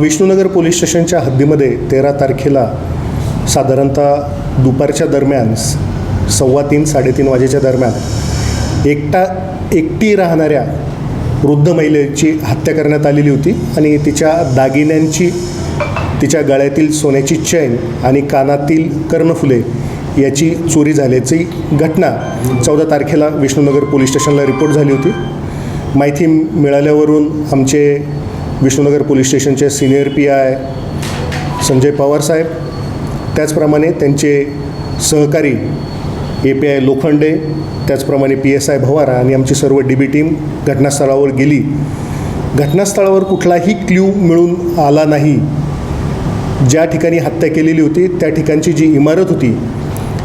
Vishnunagar police स्टेशनच्या हद्दीमध्ये तेरा तारखेला साधारणतः दुपारच्या दरम्यान सव्वा तीन साडेतीन वाजेच्या दरम्यान एकटा एकटी राहणाऱ्या वृद्ध महिलेची हत्या करण्यात आलेली होती आणि तिच्या दागिन्यांची तिच्या गळ्यातील सोन्याची चैन आणि कानातील कर्णफुले याची चोरी झाल्याची घटना चौदा तारखेला विष्णुनगर पोलीस स्टेशनला रिपोर्ट झाली होती. माहिती मिळाल्यावरून आमचे Vishnunagar police station senior P I Sanjay पवारसाहेब त्याचप्रमाणे त्यांचे सहकारी ए पी आय लोखंडे त्याचप्रमाणे पी एस आय भवारा आणि आमची सर्व डी बी टीम घटनास्थळावर गेली. घटनास्थळावर कुठलाही क्ल्यू मिळून आला नाही. ज्या ठिकाणी हत्या केलेली होती त्या ठिकाणची जी इमारत होती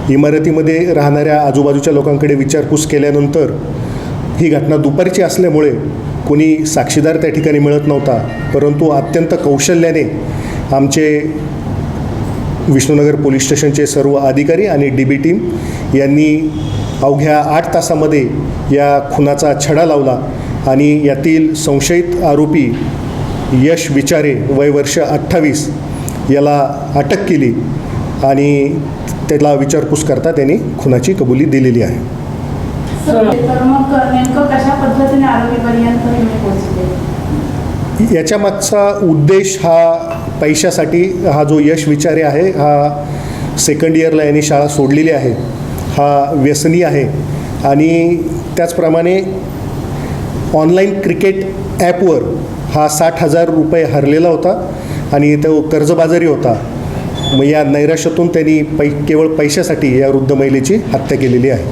इमारतीमध्ये राहणाऱ्या आजूबाजूच्या लोकांकडे विचारपूस केल्यानंतर ही घटना दुपारची असल्यामुळे कोणी साक्षीदार त्या ठिकाणी मिळत नव्हता. परंतु अत्यंत कौशल्याने आमचे विष्णुनगर पोलीस स्टेशनचे सर्व अधिकारी आणि डी बी टीम यांनी अवघ्या आठ तासामध्ये या खुनाचा छडा लावला आणि यातील संशयित आरोपी यश विचारे वय वर्ष अठ्ठावीस याला अटक केली आणि त्याला विचारपूस करता त्यांनी खुनाची कबुली दिलेली आहे. तर मग नेमकं कशा पद्धतीने आरोपीपर्यंत तुम्ही पोहोचले? याच्या मागचा उद्देश हा पैशासाठी हा जो यश विचारे आहे हा सेकंड इयरला यांनी शाळा सोडलेली आहे हा व्यसनी आहे. आणि त्याचप्रमाणे ऑनलाईन क्रिकेट ॲपवर हा साठ हजार रुपये हरलेला होता आणि तो कर्जबाजारी होता. मग या नैराश्यातून त्यांनी पै केवळ पैशासाठी या वृद्ध महिलेची हत्या केलेली आहे.